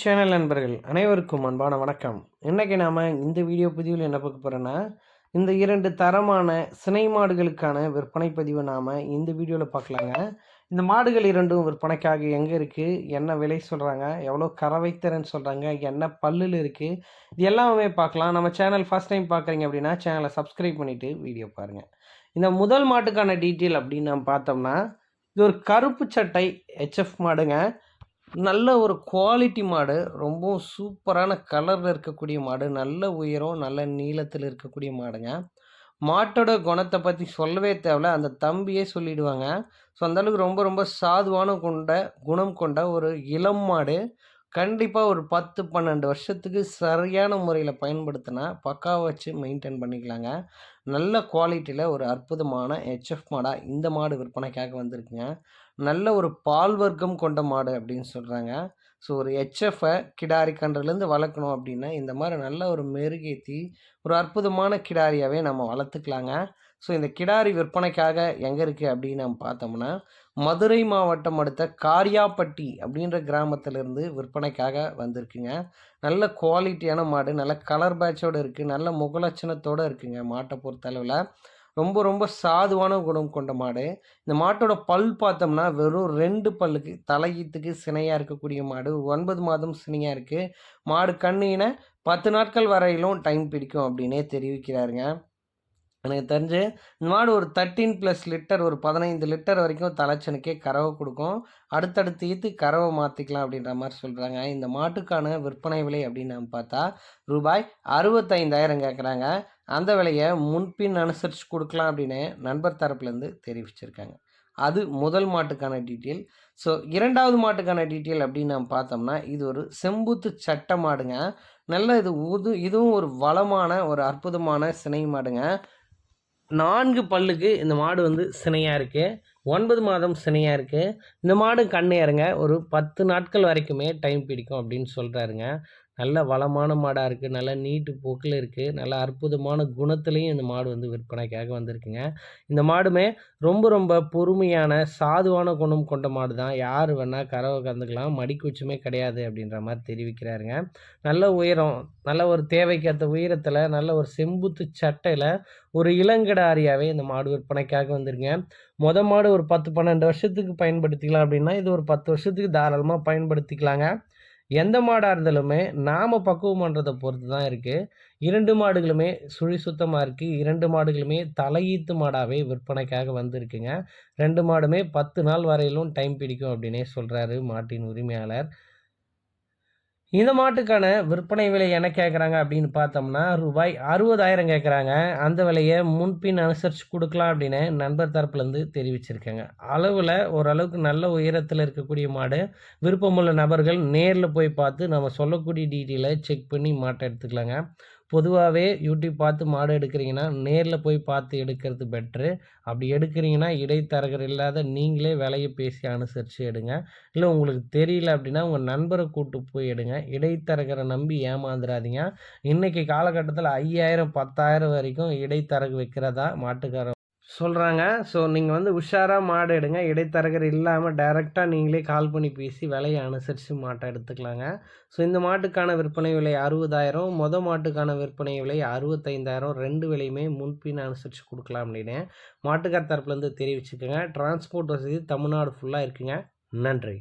Channel நண்பர்கள். அனைவருக்கும் அன்பான வணக்கம். இன்றைக்கி நாம் இந்த வீடியோ பதிவில் என்ன பார்க்க போகிறோன்னா இந்த இரண்டு தரமான சினை மாடுகளுக்கான விற்பனை பதிவை நாம் இந்த வீடியோவில் பார்க்கலாங்க. இந்த மாடுகள் இரண்டும் விற்பனைக்காக எங்கே இருக்குது என்ன விலை சொல்கிறாங்க எவ்வளோ கறவைத்திறன் சொல்கிறாங்க என்ன பல்லில் இருக்குது இது எல்லாமே பார்க்கலாம். நம்ம சேனல் ஃபஸ்ட் டைம் பார்க்குறீங்க அப்படின்னா சேனலை சப்ஸ்கிரைப் பண்ணிவிட்டு வீடியோ பாருங்கள் இந்த முதல் மாட்டுக்கான டீட்டெயில் அப்படின்னு நம்ம பார்த்தோம்னா இது ஒரு கருப்பு சட்டை ஹெச்எஃப் மாடுங்க. நல்ல ஒரு குவாலிட்டி மாடு ரொம்பவும் சூப்பரான கலரில் இருக்கக்கூடிய மாடு நல்ல உயரம் நல்ல நீளத்தில் இருக்கக்கூடிய மாடுங்க. மாட்டோட குணத்தை பற்றி சொல்லவே தேவையில்ல. அந்த தம்பியே சொல்லிடுவாங்க. ஸோ அந்தளவுக்கு ரொம்ப ரொம்ப சாதுவான கொண்ட குணம் கொண்ட ஒரு இளம் மாடு. கண்டிப்பாக ஒரு பத்து பன்னெண்டு வருஷத்துக்கு சரியான முறையில் பயன்படுத்தினா பக்காவை வச்சு மெயின்டைன் பண்ணிக்கலாங்க. நல்ல குவாலிட்டியில் ஒரு அற்புதமான ஹெச்எஃப் மாடாக இந்த மாடு விற்பனைக்காக வந்திருக்குங்க. நல்ல ஒரு பால் வர்க்கம் கொண்ட மாடு அப்படின்னு சொல்கிறாங்க ஸோ ஒரு ஹெச்எஃப்பை கிடாரி கன்றுலேருந்து வளர்க்கணும் அப்படின்னா இந்த மாதிரி நல்ல ஒரு மெருகேற்றி ஒரு அற்புதமான கிடாரியாகவே நம்ம வளர்த்துக்கலாங்க. ஸோ இந்த கிடாரி விற்பனைக்காக எங்கே இருக்குது அப்படின்னு நம்ம பார்த்தோம்னா மதுரை மாவட்டம் அடுத்த காரியாப்பட்டி அப்படின்ற கிராமத்திலேருந்து விற்பனைக்காக வந்திருக்குங்க. நல்ல குவாலிட்டியான மாடு நல்ல கலர் பேட்சோடு இருக்குது நல்ல முகலட்சணத்தோடு இருக்குங்க மாட்டை பொறுத்தளவில். ரொம்ப ரொம்ப சாதுவான குணம் கொண்ட மாடு. இந்த மாட்டோட பல் பார்த்தோம்னா வெறும் ரெண்டு பல்லுக்கு தலையீத்துக்கு சினையாக இருக்கக்கூடிய மாடு. ஒன்பது மாதம் சினையாக இருக்குது மாடு கண்ணின பத்து நாட்கள் வரையிலும் டைம் பிடிக்கும் அப்படின்னே தெரிவிக்கிறாருங்க. எனக்கு தெரிஞ்சு இந்த மாடு ஒரு தேர்ட்டீன் ப்ளஸ் லிட்டர் ஒரு பதினைந்து லிட்டர் வரைக்கும் தலைச்சனுக்கே கறவை கொடுக்கும். அடுத்தடுத்து ஈத்து கறவை மாற்றிக்கலாம் அப்படின்ற மாதிரி சொல்கிறாங்க இந்த மாட்டுக்கான விற்பனை விலை அப்படின்னு நம்ம பார்த்தா ரூபாய் அறுபத்தைந்தாயிரம் கேட்குறாங்க அந்த விலையை முன்பின் அனுசரித்து கொடுக்கலாம் அப்படின்னு நண்பர் தரப்புலேருந்து தெரிவிச்சிருக்காங்க. அது முதல் மாட்டுக்கான டீட்டெயில் ஸோ இரண்டாவது மாட்டுக்கான டீட்டெயில் அப்படின்னு நம்ம பார்த்தோம்னா இது ஒரு செம்புத்து சட்ட மாடுங்க. நல்ல இது உது இதுவும் ஒரு வளமான ஒரு அற்புதமான சினை மாடுங்க. நான்கு பல்லுக்கு இந்த மாடு வந்து சினையாக இருக்குது ஒன்பது மாதம் சினையாக இருக்குது இந்த மாடு கண்ணையாருங்க ஒரு பத்து நாட்கள் வரைக்குமே டைம் பிடிக்கும் அப்படின்னு சொல்கிறாருங்க நல்ல வளமான மாடாக இருக்குது நல்ல நீட்டு போக்கில் இருக்குது நல்ல அற்புதமான குணத்துலேயும் இந்த மாடு வந்து விற்பனைக்காக வந்திருக்குங்க. இந்த மாடுமே ரொம்ப ரொம்ப பொறுமையான சாதுவான குணம் கொண்ட மாடு தான். யார் வேணால் கறவை கந்துக்கலாம் மடிக்குச்சுமே கிடையாது அப்படின்ற மாதிரி தெரிவிக்கிறாருங்க. நல்ல உயரம் நல்ல ஒரு தேவைக்கேற்ற உயரத்தில் நல்ல ஒரு செம்புத்து சட்டையில் ஒரு இளங்கடாரியாகவே இந்த மாடு விற்பனைக்காக வந்துருங்க மொத மாடு ஒரு பத்து பன்னெண்டு வருஷத்துக்கு பயன்படுத்திக்கலாம் அப்படின்னா இது ஒரு பத்து வருஷத்துக்கு தாராளமாக பயன்படுத்திக்கலாங்க. எந்த மாடாக இருந்தாலுமே நாம் பக்குவம் பண்ணுறதை பொறுத்து தான் இருக்குது இரண்டு மாடுகளுமே சுழி சுத்தமாக இருக்குது இரண்டு மாடுகளுமே தலையீத்து மாடாகவே விற்பனைக்காக வந்திருக்குங்க. ரெண்டு மாடுமே பத்து நாள் வரையிலும் டைம் பிடிக்கும் அப்படின்னே சொல்கிறாரு மாட்டின் உரிமையாளர். இந்த மாட்டுக்கான விற்பனை விலை என்ன கேட்குறாங்க அப்படின்னு பார்த்தோம்னா ரூபாய் அறுபதாயிரம் கேட்குறாங்க அந்த விலையை முன்பின் அனுசரித்து கொடுக்கலாம் அப்படின்னு நண்பர் தரப்புலேருந்து தெரிவிச்சிருக்காங்க. அளவில் ஓரளவுக்கு நல்ல உயரத்தில் இருக்கக்கூடிய மாடு விருப்பமுள்ள நபர்கள் நேரில் போய் பார்த்து நம்ம சொல்லக்கூடிய டீட்டெயிலை செக் பண்ணி மாட்டை எடுத்துக்கலாங்க. பொதுவாகவே யூடியூப் பார்த்து மாடு எடுக்கிறீங்கன்னா நேரில் போய் பார்த்து எடுக்கிறது பெட்ரு அப்படி எடுக்கிறீங்கன்னா இடைத்தரகர் இல்லாத நீங்களே விலையை பேசி அனுசரித்து எடுங்க. இல்லை உங்களுக்கு தெரியல அப்படின்னா உங்கள் நண்பரை கூப்பிட்டு போய் எடுங்க. இடைத்தரகரை நம்பி ஏமாந்துடாதீங்க இன்றைக்கி காலகட்டத்தில் ஐயாயிரம் பத்தாயிரம் வரைக்கும் இடைத்தரகு வைக்கிறதா மாட்டுக்கார சொல்கிறாங்க ஸோ நீங்கள் வந்து உஷாராக மாடு எடுங்க. இடைத்தரகர் இல்லாமல் டைரெக்டாக நீங்களே கால் பண்ணி பேசி விலையை அனுசரித்து மாட்டை எடுத்துக்கலாங்க. ஸோ இந்த மாட்டுக்கான விற்பனை விலை அறுபதாயிரம். மொதல் மாட்டுக்கான விற்பனை விலை அறுபத்தைந்தாயிரம். ரெண்டு விலையுமே முன்பின் அனுசரித்து கொடுக்கலாம் அப்படின்னு மாட்டுக்கார் தரப்புலேருந்து தெரிவிச்சுக்கோங்க. டிரான்ஸ்போர்ட் வசதி தமிழ்நாடு ஃபுல்லாக இருக்குங்க. நன்றி.